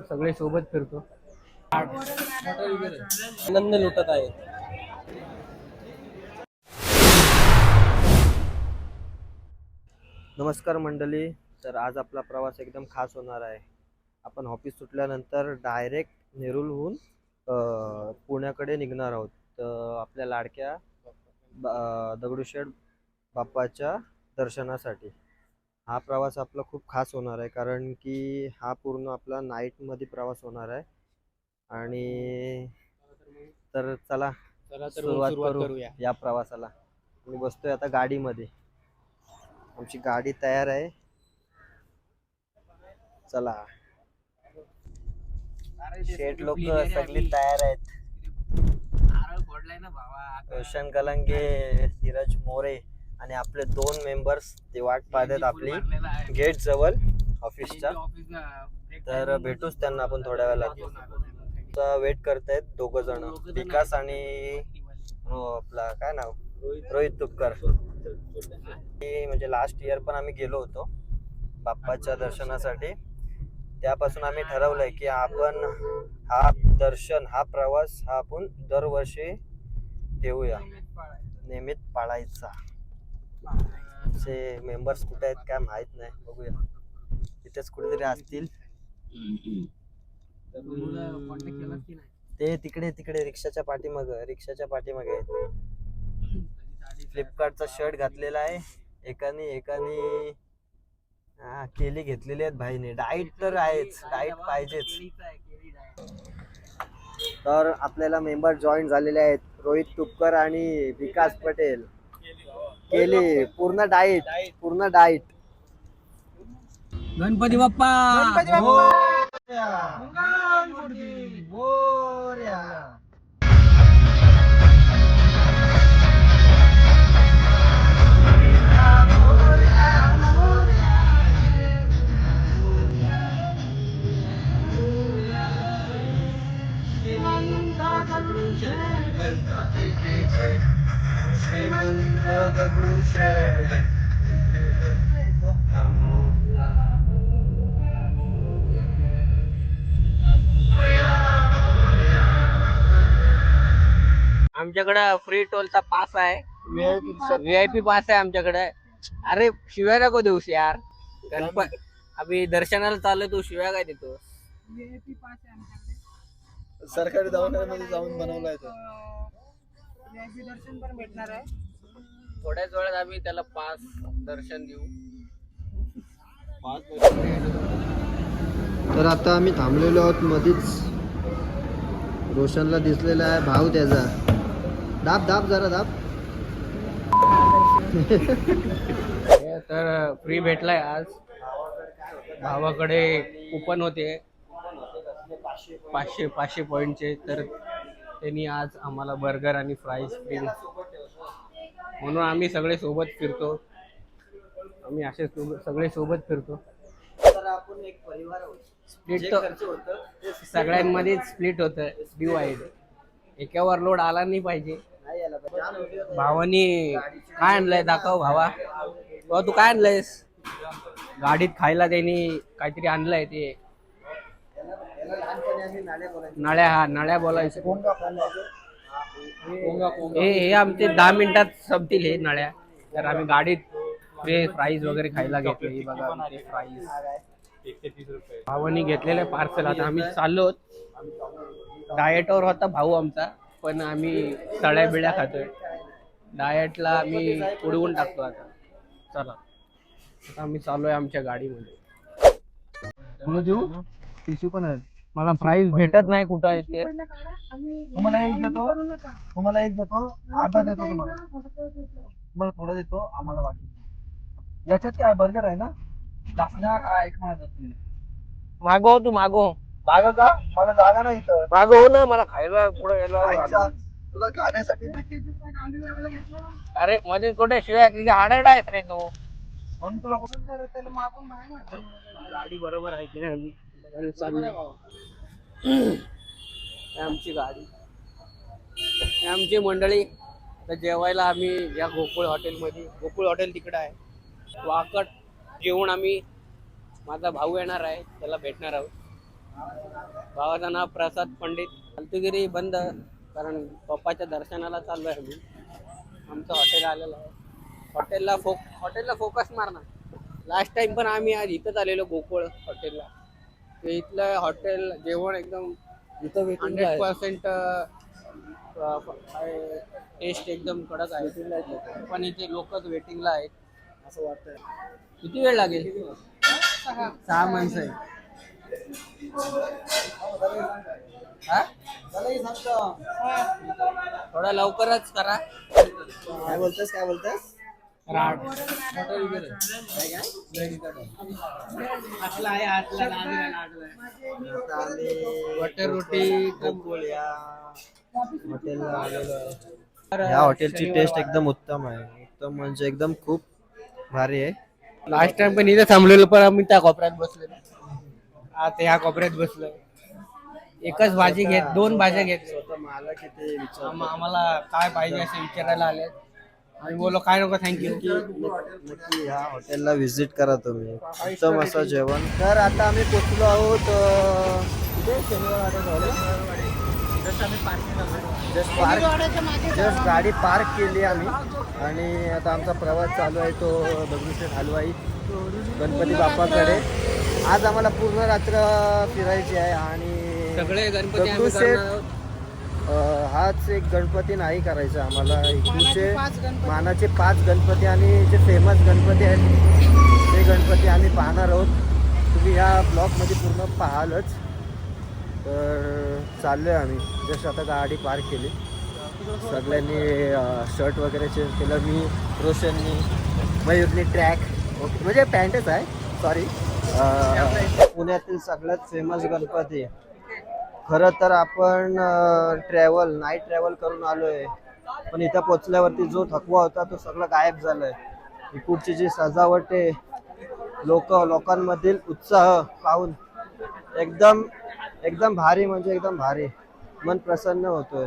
सगळे सोबत फिरतो. आनंद लुटत आहेत नमस्कार मंडळी तर आज आपला प्रवास एकदम खास होणार आहे. आपण ऑफिस सुटल्यानंतर डायरेक्ट नेरूलहून अ, पुण्याकडे निघणार आहोत. तर आपल्या लाडक्या ब- दगडूशेठ बाप्पाच्या दर्शनासाठी. हा प्रवास आपला खूप खास होणार आहे कारण की हा पूर्ण आपला नाईटमध्ये प्रवास होणार आहे. आणि तर चला चला तर सुरुवात सुरुवात करू करूया. या प्रवासाला. मी बसतोय आता गाडीमध्ये. आमची गाडी तयार आहे. चला. शेठ लोक सगळी तयार आहेत. रोशन कलंगे धीरज मोरे. आणि आपले दोन मेंबर्स ते वाट पाहतात आपली गेट जवळ ऑफिसच्या तर भेटूच त्यांना आपण थोड्या वेळात. वेट करतायत दोघ जण. विकास आणि हो, आपला काय नाव? रोहित. तुपकर. म्हणजे लास्ट इयर पण आम्ही गेलो होतो बाप्पाच्या दर्शनासाठी. त्यापासून आम्ही ठरवलंय की आपण हा दर्शन हा प्रवास हा आपण दरवर्षी ठेवूया नियमित पाळायचा. असे मेंबर्स कुठे आहेत काय माहीत नाही. बघूया. तिथेच कुठेतरी असतील. ते तिकडे तिकडे रिक्षाच्या पाठीमाग रिक्षाच्या पाठीमागे आहेत. फ्लिपकार्टचा शर्ट घातलेला आहे. एकाने एकाने हा केली घेतलेली आहेत भाईने. डाईट तर आहेच. डाईट पाहिजेच. तर आपल्याला मेंबर जॉईन झालेले आहेत रोहित तुपकर आणि विकास पटेल. केली. पूर्ण डाईट पूर्ण डाईट गणपती बाप्पा. आमच्याकडे फ्री टोलचा पास आहे. व्हीआयपी पास आहे आमच्याकडे. अरे शिव्या नको देऊस यार. गणपत आम्ही दर्शनाला चाललो तू शिव्या काय देतो सरकारी दवाखान्यामध्ये जाऊन बनवलाय तो. दर्शन पण भेटणार आहे. थोड्याच वेळात आम्ही त्याला पास दर्शन देऊ. तर आता आम्ही थांबलेलो आहोत मध्येच रोशनला दिसलेला आहे भाव त्याचा. दाब दाब जरा दाब. तर फ्री भेटलाय आज. भावाकडे कुपन होते. पाचशे पाचशे पॉईंटचे तर त्यांनी आज आम्हाला बर्गर आणि फ्राईज फ्री म्हणून आम्ही सगळे सोबत फिरतो. आम्ही असे सगळे सोबत फिरतो. आपण एक परिवार स्प्लिट होतं सगळ्यांमध्ये स्प्लिट होतं. डिवाइड एकावर लोड आला नाही पाहिजे. भावानी काय आणलंय दाखव भावा. भावा तू काय आणलंयस? गाडीत खायला त्यांनी काहीतरी आणलंय ते. नळ्या हा नळ्या बोलायचं. हे हे आमचे दहा मिनिटात संपतील हे नळ्या. तर आम्ही गाडीत फ्रे फ्राईज वगैरे खायला घेतले. हे बघा आमचे फ्राईज भावानी घेतलेले पार्सल आता आम्ही चाललो. डाएटवर होता भाऊ आमचा पण आम्ही तळ्या बिळ्या खातोय. डाएटला आम्ही उडवून टाकतो आता. चला. आता आम्ही चाललोय आमच्या गाडीमध्ये. टिश्यू पण आहेत मला प्राईज भेटत नाही कुठं आहे ते. तुम्हाला एक देतो. तुम्हाला एक देतो. अर्धा देतो तुम्हाला. तुम्हाला थोडं देतो. आम्हाला बाकी. याच्यात काय बर्गर आहे ना? दाखला काय एक माझं मागव तू मागव. जागा का? मला जागा नाही इथं. मागव ना मला खायला पुढे आईच्या, तुला खाण्यासाठी अरे मध्ये कुठे शिवाय हाडड आहेत रे तू. म्हणून तुला कुठून मागून. गाडी बरोबर आहे की नाही? ही आमची गाडी. आमची मंडळी. तर जेवायला आम्ही या गोकुळ हॉटेलमध्ये. गोकुळ हॉटेल तिकडं आहे. वाकट जेवून आम्ही माझा भाऊ येणार आहे. त्याला भेटणार आहोत. भावाचं नाव प्रसाद पंडित. फालतुगिरी बंद कारण पप्पाच्या दर्शनाला चाललो आहे मी. आमचं हॉटेल आलेलं आहे. हॉटेलला फोक हॉटेलला फोकस मारणार. लास्ट टाइम पण आम्ही आज इथंच आलेलो गोकुळ हॉटेलला. ते इथलं हॉटेल जेवण एकदम हंड्रेड पर्सेंट टेस्ट एकदम कडक आहे. पण इथे लोकच वेटिंगला आहेत. असं वाटतंय. किती वेळ लागेल? सहा. माणसं आहे हा? थोडा लवकरच करा. काय बोलतोस काय बोलतोस? बटर रोटी या हॉटेलला आलेलो आहे या हॉटेलची टेस्ट एकदम उत्तम आहे. उत्तम म्हणजे एकदम खूप भारी आहे. लास्ट टाइम पण इथे थांबलेलो पण आम्ही त्या कोपऱ्यात बसलेलो आता ह्या कोपऱ्यात बसलोय एकच भाजी घेत दोन भाज्या घेतल्या. स्वतः मला किती विचार आम- आम्हाला काय पाहिजे असे विचारायला आले आम्ही बोललो काय नको थँक्यू नक्की ह्या हॉटेलला व्हिजिट करा तुम्ही. उत्तम असं जेवण. तर आता आम्ही पोचलो आहोत अं, कुठे? शनिवार जस्ट पार्क जस्ट गाडी पार्क केली आम्ही. आणि आता आमचा प्रवास चालू आहे तो दगडूशेठ हलवाई गणपती बाप्पाकडे. आज आम्हाला पूर्ण रात्र फिरायची आहे आणि सगळे गणपती आम्ही दगडूशेठ करणार आहोत. हाच एक गणपती नाही करायचा आम्हाला. एकूणशे मानाचे पाच गणपती आणि जे फेमस गणपती आहेत ते गणपती आम्ही पाहणार आहोत. तुम्ही ह्या ब्लॉगमध्ये पूर्ण पाहालच. तर चाललोय आम्ही. जस्ट आता गाडी पार्क केली. सगळ्यांनी शर्ट वगैरे चेंज केलं. मी रोशननी मयूरनी ट्रॅक ओके म्हणजे पॅन्टच आहे. सॉरी पुण्यातील सगळ्यात फेमस गणपती खरं तर आपण ट्रॅव्हल नाईट ट्रॅव्हल करून आलोय. पण इथं पोचल्यावरती जो थकवा होता तो सगळं गायब झालाय. इकडची जी सजावट आहे लोक लोकांमधील उत्साह पाहून एकदम एकदम भारी म्हणजे एकदम भारी. मन प्रसन्न होतोय.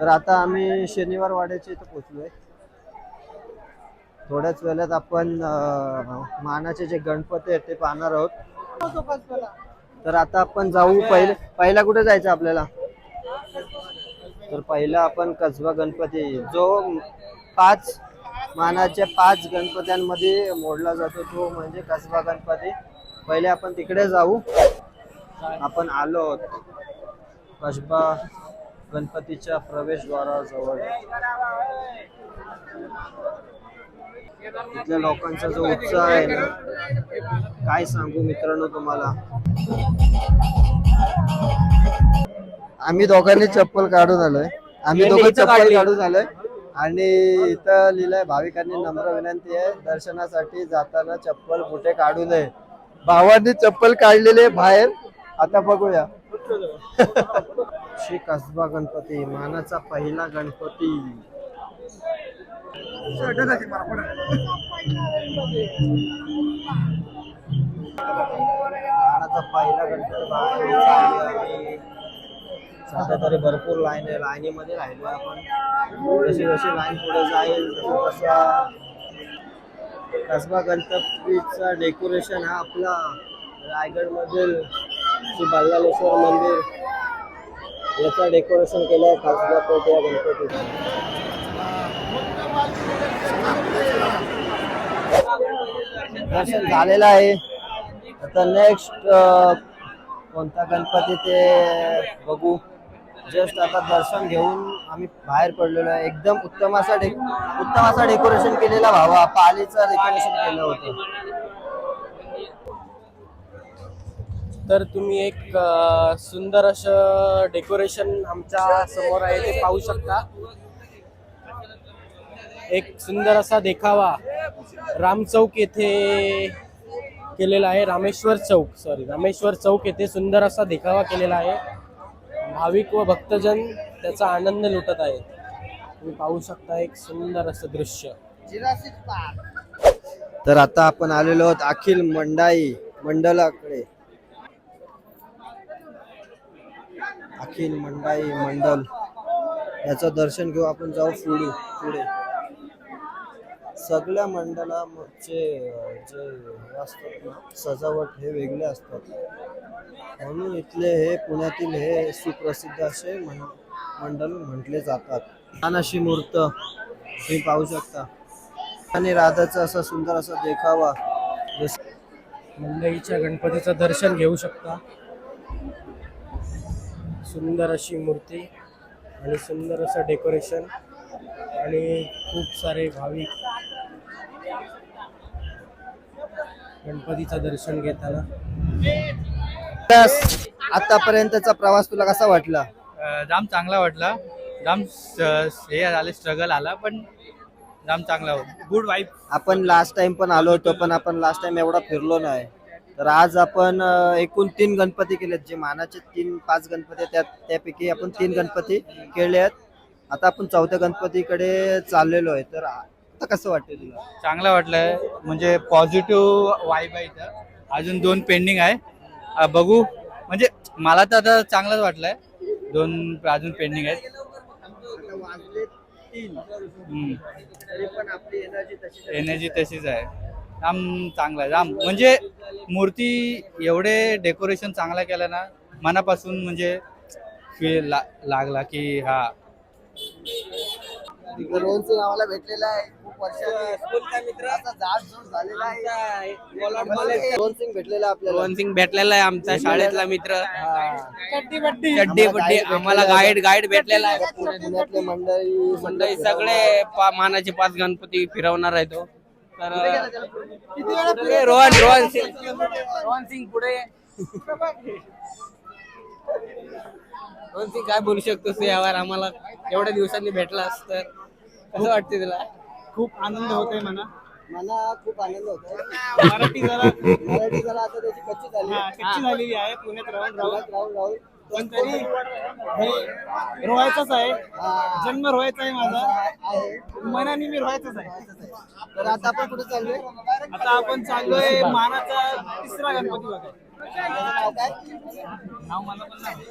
तर आता आम्ही शनिवार वाड्याच्या इथं पोचलोय. थोड्याच वेळात आपण मानाचे जे गणपती आहेत ते पाहणार आहोत. तर आता आपण जाऊ पहिले पहिला कुठे जायचं आपल्याला? तर पहिला आपण कसबा गणपती. जो पाच मानाच्या पाच गणपत्यांमध्ये मोडला जातो तो म्हणजे कसबा गणपती. पहिले आपण तिकडे जाऊ. आपण आलो आहोत कसबा गणपतीच्या प्रवेशद्वाराजवळ. इथल्या लोकांचा जो उत्साह आहे ना काय सांगू मित्रांनो तुम्हाला? आम्ही दोघांनी चप्पल काढून आलोय. आम्ही दोघं चप्पल. काढून आलोय. आणि इथं लिहिलंय भाविकांनी नम्र विनंती आहे दर्शनासाठी जाताना चप्पल कुठे काढू नये. भावांनी चप्पल काढलेले बाहेर. आता बघूया. श्री कसबा गणपती मानाचा पहिला गणपती. पहिला गणपती सध्या तरी भरपूर लाईन आहे. लाईनीमध्ये राहिलो आपण. जशी जशी लाईन पुढे जाईल तसा कसबा गणपतीचा डेकोरेशन हा आपला रायगडमधील श्री बल्लालेश्वर मंदिर याचा डेकोरेशन केलं आहे खासबा पेठ या गणपतीचं. दर्शन झालेलं आहे. आता नेक्स्ट कोणता गणपती ते बघू. जस्ट आता दर्शन घेऊन आम्ही बाहेर पडलेलो आहे. एकदम उत्तम असा डे उत्तम असा डेकोरेशन केलेला भावा. पालीचं डेकोरेशन केलं होतं. तर तुम्ही एक सुंदर असं डेकोरेशन आमच्यासमोर आहे ते पाहू शकता. एक सुंदर असा देखावा राम चौक येथे केलेला आहे रामेश्वर चौक सॉरी रामेश्वर चौक येथे सुंदर असा देखावा केलेला आहे. भाविक व भक्तजन त्याचा आनंद लुटत आहेत. तुम्ही पाहू शकता एक सुंदर असं दृश्य. तर आता आपण आलेलो आहोत अखिल मंडाई मंडलाकडे. अखिल मंडाई मंडल. याचं दर्शन घेऊ आपण जाऊ पुढे पुढे. सगळ्या मंडळाचे जे हे असतात ना सजावट हे वेगळे असतात. म्हणून इथले हे पुण्यातील हे सुप्रसिद्ध असे मंडल मंडळ म्हटले जातात. छान अशी मूर्त तुम्ही पाहू शकता. आणि राधाचा असा सुंदर असा देखावा. जस मंडईच्या गणपतीचं दर्शन घेऊ शकता. सुंदर अशी मूर्ती आणि सुंदर असं डेकोरेशन आणि खूप सारे भाविक गणपतीचं दर्शन घेताना. आतापर्यंतचा प्रवास तुला कसा वाटला? जाम चांगला वाटला. जाम स- हे झाले स्ट्रगल आला पण जाम चांगला गुड वाईब आपण लास्ट टाइम पण आलो होतो पण आपण लास्ट टाइम एवढा फिरलो नाही. तर आज आपण एकूण तीन गणपती केलेत. जे मानाचे तीन पाच गणपती आहेत, त्यात त्यापैकी आपण तीन गणपती केले आहेत. आता आपण चौथ्या गणपतीकडे चाललेलो आहे. तर आता कसं वाटतं तुला चांगला वाटलंय. म्हणजे पॉझिटिव्ह वाईब आहे इथं. अजून दोन पेंडिंग आहे. अ, बघू. म्हणजे मला तर आता चांगलंच वाटलंय. दोन अजून पेंडिंग आहेत. आता वाजले तीन. हम्म. तरी पण आपली एनर्जी तशी एनर्जी तशीच आहे. जाम चांगला आहे जाम म्हणजे मूर्ती एवढे डेकोरेशन चांगला केलं ना मनापासून म्हणजे फील लागला की हा. रोहन सिंग आम्हाला भेटलेला आहे. खूप वर्षांनी रोहन सिंग भेटलेला आपल्याला. रोहन सिंग भेटलेला आहे आमचा शाळेतला मित्र. चड्डी बड्डी. आम्हाला गाईड गाईड भेटलेला आहे. पुण्यातले मंडळी मंडळी सगळे पा- मानाचे पाच गणपती फिरवणार आहे तो. तर रोहन रोहन सिंग. रोहन सिंग पुढे. रोहन सिंग काय बोलू शकतोस यावर? आम्हाला एवढ्या दिवसांनी भेटलास तर. कसं वाटते तुला? खूप आनंद होतोय म्हणा. मला खूप आनंद होतो मराठी जरा मराठी जरा आता त्याची कच्ची झाली. हा, कच्ची झालेली आहे पुण्यात राहून राहून. राहून राहून राहून. पण तरी हे रोहायचाच आहे. जन्म रोहायचा आहे माझा. आहे. मनाने मी रोहायचाच आहे. तर आता आपण कुठे चाललोय? आता आपण चाललोय मानाचा तिसरा गणपती बघायला. नाव काय? नाव मला पण नाही.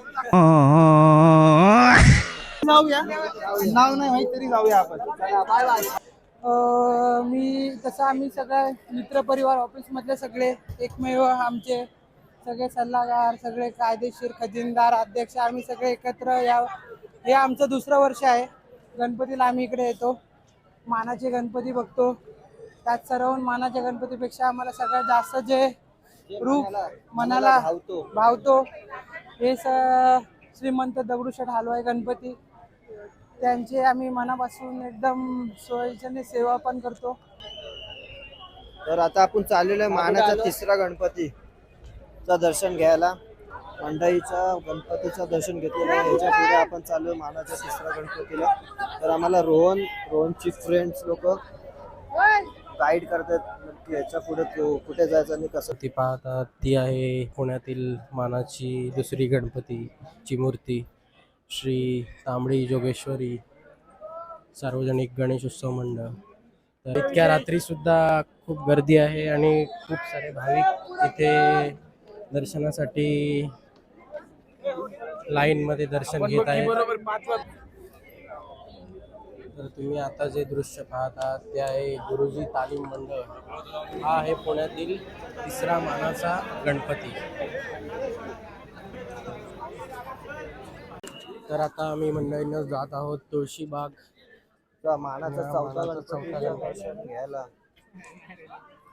जाऊया. नाव नाही माहीत तरी जाऊया आपण. चला, बाय बाय अ, मी तसं आम्ही सगळे मित्रपरिवार ऑफिसमधले सगळे एकमेव आमचे सगळे सल्लागार सगळे कायदेशीर खजिनदार अध्यक्ष आम्ही सगळे एकत्र या हे आमचं दुसरं वर्ष आहे. गणपतीला आम्ही इकडे येतो. मानाचे गणपती बघतो. त्यात सर्वहून मानाच्या गणपतीपेक्षा आम्हाला सगळ्यात जास्त जे रूप मनाला भावतो हे स श्रीमंत दगडूशेठ हलवाई गणपती. त्यांचे आम्ही मनापासून एकदम सोयीच्याने सेवा पण करतो. तर आता आपण चाललेलो आहे मानाचा तिसरा गणपती चा दर्शन घ्यायला. मंडईचा गणपतीचं दर्शन घेतलेलं आहे. ह्याच्या पुढे आपण चालू आहे मानाच्या तिसऱ्या गणपतीला. तर आम्हाला रोहन रोहनची फ्रेंड्स लोक गाईड करतात नक्की ह्याच्या पुढे तो कुठे जायचं आणि कसं. ती पाहतात ती आहे पुण्यातील मानाची दुसरी गणपतीची मूर्ती. श्री तांबडी जोगेश्वरी सार्वजनिक गणेश उत्सव मंडळ. तर इतक्या रात्री सुद्धा खूप गर्दी आहे आणि खूप सारे भाविक इथे दर्शनासाठी लाईन मध्ये दर्शन घेत आहेत. तर तुम्ही आता जे दृश्य पाहता ते आहे गुरुजी तालीम मंडळ. हा आहे पुण्यातील तिसरा मानाचा गणपती. तर आता आम्ही मंडळीनं जात आहोत तुळशीबाग. मानाचा चौथा मानाचा चौथा गणपतीचं गणपती. दर्शन घ्यायला.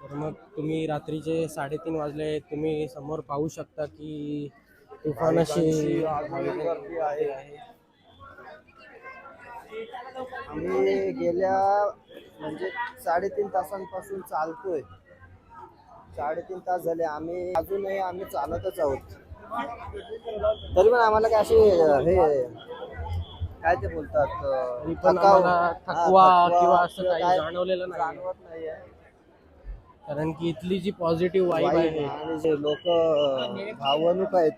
तर मग तुम्ही रात्रीचे साडेतीन वाजले तुम्ही समोर पाहू शकता की तुफान अशी भाविकांची गर्दी आहे. आम्ही गेल्या म्हणजे साडेतीन तासांपासून चालतोय. साडेतीन तास झाले आम्ही अजूनही आम्ही चालतच आहोत. तरी पण आम्हाला काय असे हे काय ते बोलतात अं, थकाव- हा, किंवा असं किंवा काही काय जाणवलेलं नाही. जाणवत नाहीये कारण की इथली जी पॉझिटिव्ह वाईब आहे. आणि जे लोक भावनुक आहेत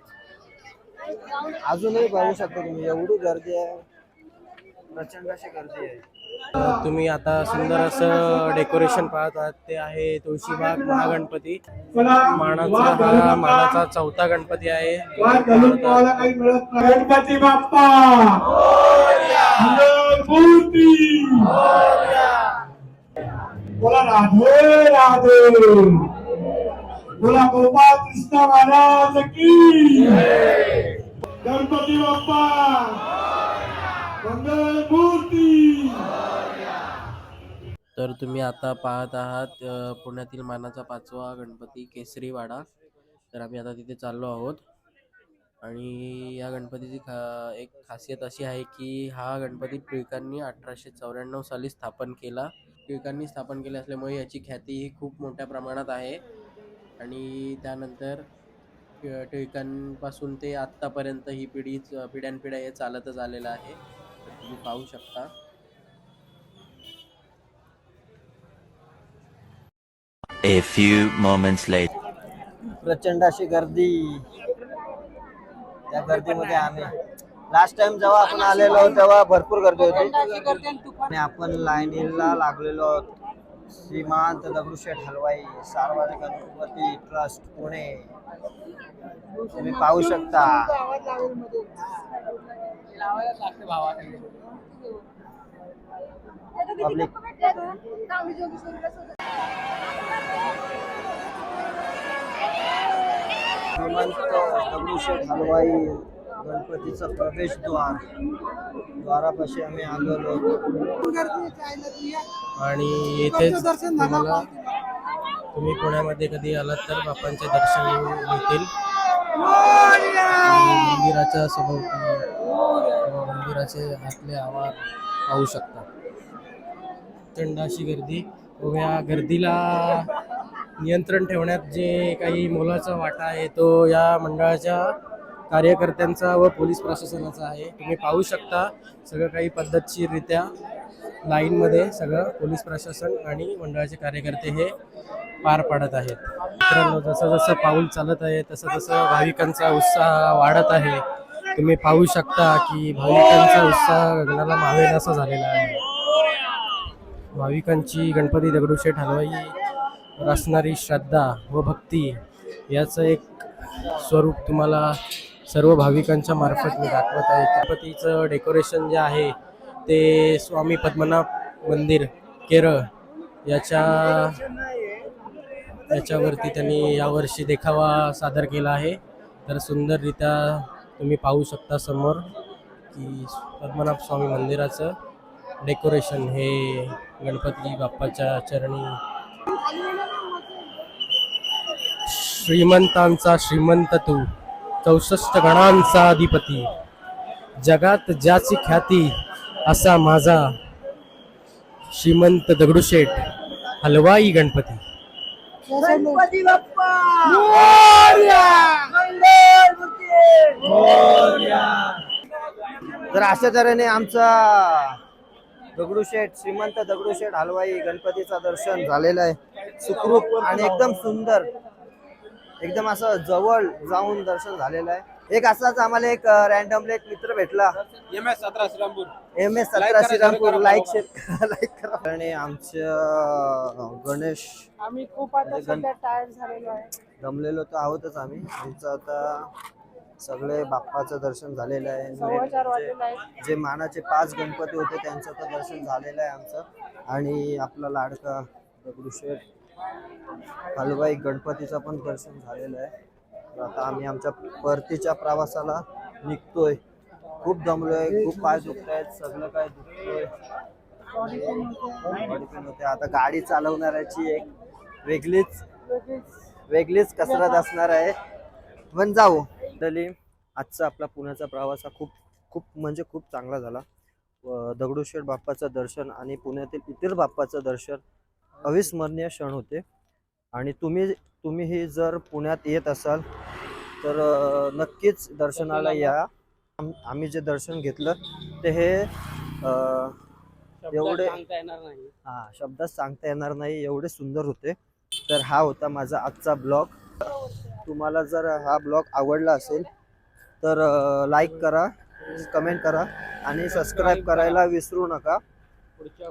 अजूनही पाहू शकता तुम्ही एवढी गर्दी आहे प्रचंड अशी गर्दी आहे. तुम्ही आता सुंदर असं डेकोरेशन पाहत आहात. ते आहे तुळशीबाग महागणपती. मानाचा हा मानाचा चौथा गणपती आहे. गणपती बोला राधे राधे बोला गोपाळ कृष्ण महाराज की गणपती बाप्पा. तर तुम्ही आता पाहत आहात पुण्यातील मानाचा पाचवा गणपती केसरीवाडा. तर आम्ही आता तिथे चाललो आहोत. आणि या गणपतीची खा एक खासियत अशी आहे की हा गणपती टिळकांनी अठराशे चौऱ्याण्णव साली स्थापन केला. टिळकांनी स्थापन केले असल्यामुळे याची ख्याती ही खूप मोठ्या प्रमाणात आहे. आणि त्यानंतर टिळकांपासून ते आत्तापर्यंत ही पिढीच पिढ्यानपिढ्या हे चालतच आलेलं आहे. तुम्ही पाहू शकता. A few moments later. प्रचंड अशी गर्दी. त्या गर्दीमध्ये आम्ही. लास्ट टाइम जेव्हा आपण आलेलो तेव्हा भरपूर गर्दी होती. आणि आपण लाईनीला लागलेलो आहोत. श्रीमांत दगडूशेठ हलवाई सार्वजनिक गणपती ट्रस्ट पुणे. तुम्ही पाहू शकता. पब्लिक श्रीमंत दगडूशेठ हलवाई गणपतीचं प्रवेशद्वार द्वारापाशी आम्ही आलेलो आणि येथेच तुम्हाला तुम्ही पुण्यामध्ये कधी आलात तर बाप्पांचे दर्शन मिळतील. मंदिराच्या समोर मंदिराचे आतले आवार पाहू शकता. प्रचंड अशी गर्दी. व या गर्दीला नियंत्रण ठेवण्यात जे काही मोलाचा वाटा आहे तो या मंडळाच्या कार्यकर्त्यांचा व पोलीस प्रशासनाचा आहे. तुम्ही पाहू शकता सगळं काही पद्धतशीररित्या लाईनमध्ये सगळं पोलीस प्रशासन आणि मंडळाचे कार्यकर्ते हे पार पाडत आहेत. मित्रांनो जसं जसं पाऊल चालत आहे तसं तसं भाविकांचा उत्साह वाढत आहे. तुम्ही पाहू शकता की भाविकांचा उत्साह गगनाला असा झालेला आहे. भाविकांची गणपती दगडूशेठ हलवाई असणारी श्रद्धा व भक्ती याचं एक स्वरूप तुम्हाला सर्व भाविकांच्या मार्फत मी दाखवत आहे. गणपतीचं डेकोरेशन जे आहे ते स्वामी पद्मनाभ मंदिर केरळ याच्या याच्यावरती त्यांनी यावर्षी देखावा सादर केला आहे. तर सुंदररित्या तुम्ही पाहू शकता समोर की पद्मनाभ स्वामी मंदिराचं डेकोरेशन हे गणपती बाप्पाच्या चरणी श्रीमंतांचा श्रीमंत तू चौसष्ट गणांचा अधिपती. जगात ज्याची ख्याती असा माझा श्रीमंत दगडूशेठ हलवाई गणपती. तर अशा तऱ्हेने आमचा दगडूशेठ श्रीमंत दगडूशेठ हलवाई गणपतीचं दर्शन झालेलं आहे. सुखरूप आणि एकदम सुंदर एकदम असं जवळ जाऊन दर्शन झालेलं आहे. एक असाच आम्हाला एक रॅन्डमली एक मित्र भेटला. एम एस सतरा श्रीरामपूर. एम एस सतरा श्रीरामपूर लाईक शेअर लाईक करा. आणि आमच्या गणेश. आम्ही खूप आता गण- सध्या टायर झालेलो आहे. दमलेलो तर आहोतच आम्ही. आमचं आता सगळे बाप्पाचं दर्शन झालेलं आहे. जे मानाचे पाच गणपती होते त्यांचं तर दर्शन झालेलं आहे आमचं. आणि आपला लाडका दगडूशेठ. हलवाई गणपतीचं पण दर्शन झालेलं आहे. तर आता आम्ही आमच्या परतीच्या प्रवासाला निघतोय. खूप दमलोय खूप पाय दुखत आहेत सगळं काय दुखतोय. होते. आता गाडी चालवणाऱ्याची एक वेगळीच वेगळीच कसरत असणार आहे. पण जाऊ. दली आजचा आपला पुण्याचा प्रवास हा खूप खूप म्हणजे खूप चांगला झाला. दगडूशेठ बाप्पाचं दर्शन आणि पुण्यातील इतर बाप्पाचं दर्शन अविस्मरणीय क्षण होते. आणि तुम्ही तुम्हीही जर पुण्यात येत असाल तर नक्कीच दर्शनाला या. आम- आम्ही जे दर्शन घेतलं ते हे एवढे सांगता येणार नाही. हा शब्दात सांगता येणार नाही एवढे सुंदर होते. तर हा होता माझा आजचा ब्लॉग. तुम्हाला जर हा ब्लॉग आवडला असेल तर लाईक करा कमेंट करा आणि सबस्क्राईब करायला विसरू नका.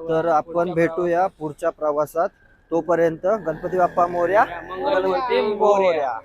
तर आपण भेटूया पुढच्या प्रवासात. तोपर्यंत गणपती बाप्पा मोर्या. मंगलमूर्ती मोर्या.